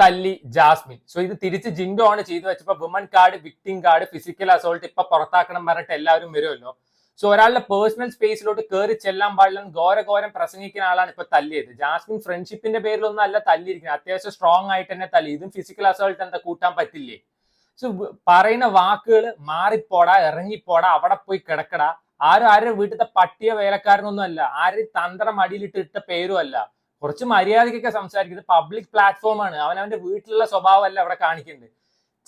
തല്ലി Jasmine. So ഇത് തിരിച്ച് ജിൻഡോ ആണ് ചെയ്തു വെച്ചപ്പോ woman card victim card physical assault ഇപ്പൊ പുറത്താക്കണം പറഞ്ഞിട്ട് എല്ലാവരും വരുമല്ലോ. സോ ഒരാളുടെ പേഴ്സണൽ സ്പേസിലോട്ട് കയറി ചെല്ലാൻ പാടില്ലെന്ന് ഘോരഘോരം പ്രസംഗിക്കുന്ന ആളാണ് ഇപ്പൊ തല്ലിയത്. ജാസ്മിൻ ഫ്രണ്ട്ഷിപ്പിന്റെ പേരിലൊന്നും അല്ല തല്ലിയിരിക്കുന്നത്. അത്യാവശ്യം സ്ട്രോങ് ആയിട്ട് തന്നെ തല്ലി. ഇതും ഫിസിക്കൽ അസോൾട്ട് എന്താ കൂട്ടാൻ പറ്റില്ലേ? സോ പറയുന്ന വാക്കുകൾ മാറിപ്പോടാ ഇറങ്ങിപ്പോടാ അവിടെ പോയി കിടക്കടാ. ആരും ആരുടെ വീട്ടിലത്തെ പട്ടിയ വേലക്കാരനൊന്നും അല്ല. ആരും തന്ത്രം അടിയിലിട്ടിട്ട പേരും അല്ല. കുറച്ച് മര്യാദയ്ക്കൊക്കെ സംസാരിക്കുന്നത് പബ്ലിക് പ്ലാറ്റ്ഫോം ആണ്. അവൻ അവന്റെ വീട്ടിലുള്ള സ്വഭാവമല്ല അവിടെ കാണിക്കുന്നത്.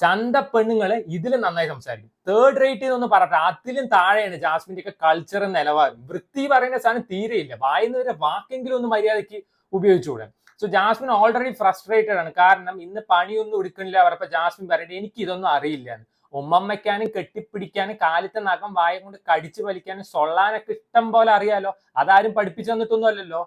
ചന്ത പെണ്ണുങ്ങൾ ഇതിലും നന്നായി സംസാരിക്കും. തേർഡ് റേറ്റ് എന്നൊന്ന് പറയട്ടെ. അതിലും താഴെയാണ് ജാസ്മിന്റെ ഒക്കെ കൾച്ചർ നിലവാരം. വൃത്തി പറയുന്ന സാധനം തീരെയില്ല വായുന്നവരെ വാക്കെങ്കിലും ഒന്ന് മര്യാദയ്ക്ക് ഉപയോഗിച്ചുകൂടെ. സോ ജാസ്മിൻ ഓൾറെഡി ഫ്രസ്ട്രേറ്റഡ് ആണ്. കാരണം ഇന്ന് പണിയൊന്നും എടുക്കണില്ല അവരപ്പോ ജാസ്മിൻ പറയട്ടെ എനിക്ക് ഇതൊന്നും അറിയില്ല. ഉമ്മമ്മയ്ക്കാനും കെട്ടിപ്പിടിക്കാനും കാലത്തെ നഖം വായ കൊണ്ട് കടിച്ചു വലിക്കാനും സൊള്ളാനൊക്കെ ഇഷ്ടം പോലെ അറിയാലോ. അതാരും പഠിപ്പിച്ചു തന്നിട്ടൊന്നും അല്ലല്ലോ.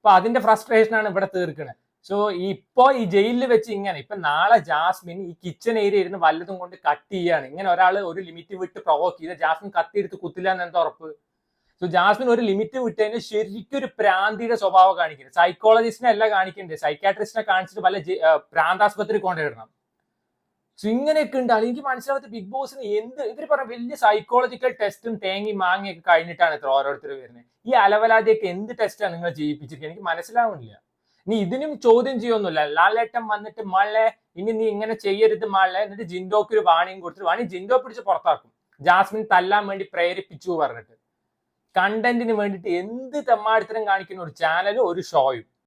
അപ്പൊ അതിന്റെ ഫ്രസ്ട്രേഷൻ ആണ് ഇവിടെ തീർക്കുന്നത് സോ ഇപ്പോ ഈ ജയിലിൽ വെച്ച് ഇങ്ങനെ ഇപ്പൊ നാളെ ജാസ്മിൻ ഈ കിച്ചൺ ഏരിയ ഇരുന്ന് വല്ലതും കൊണ്ട് കട്ട് ചെയ്യാണ്. ഇങ്ങനെ ഒരാൾ ഒരു ലിമിറ്റ് വിട്ട് പ്രൊവോക്ക് ചെയ്ത ജാസ്മിൻ കത്തിയെടുത്ത് കുത്തില്ല എന്ന് എന്താ ഉറപ്പ്? സോ ജാസ്മിൻ ഒരു ലിമിറ്റ് വിട്ടതിന് ശരിക്കും ഒരു പ്രാന്തിയുടെ സ്വഭാവം കാണിക്കുന്നത് സൈക്കോളജിസ്റ്റിനെ അല്ല കാണിക്കേണ്ടത് സൈക്കാട്രിസ്റ്റിനെ കാണിച്ചിട്ട് വല്ല പ്രാന്താസ്പത്രി കൊണ്ടുവരണം. സോ ഇങ്ങനെയൊക്കെ ഉണ്ടാകും എനിക്ക് മനസ്സിലാവാത്ത ബിഗ് ബോസിന് എന്ത് ഇവർ പറഞ്ഞ വലിയ സൈക്കോളജിക്കൽ ടെസ്റ്റും തേങ്ങി മാങ്ങയൊക്കെ കഴിഞ്ഞിട്ടാണ് ഇത്ര ഓരോരുത്തർ വരുന്നത്. ഈ അലവലാതിയൊക്കെ എന്ത് ടെസ്റ്റാണ് നിങ്ങൾ ചെയ്യിപ്പിച്ചിരിക്കുന്നത് എനിക്ക് മനസ്സിലാവുന്നില്ല. ഇനി ഇതിനും ചോദ്യം ചെയ്യൊന്നുമില്ല. ലാലേട്ടൻ വന്നിട്ട് മള്ളെ ഇനി നീ ഇങ്ങനെ ചെയ്യരുത് മള്ളെ എന്നിട്ട് ജിൻഡോക്ക് ഒരു വാണിയും കൊടുത്തിട്ട് വാണി ജിൻഡോ പിടിച്ച് പുറത്താക്കും. ജാസ്മിൻ തല്ലാൻ വേണ്ടി പ്രേരിപ്പിച്ചു പറഞ്ഞിട്ട്. കണ്ടന്റിന് വേണ്ടിയിട്ട് എന്ത് തെമ്മാടിത്തരം കാണിക്കുന്ന ഒരു ചാനലും ഒരു ഷോയും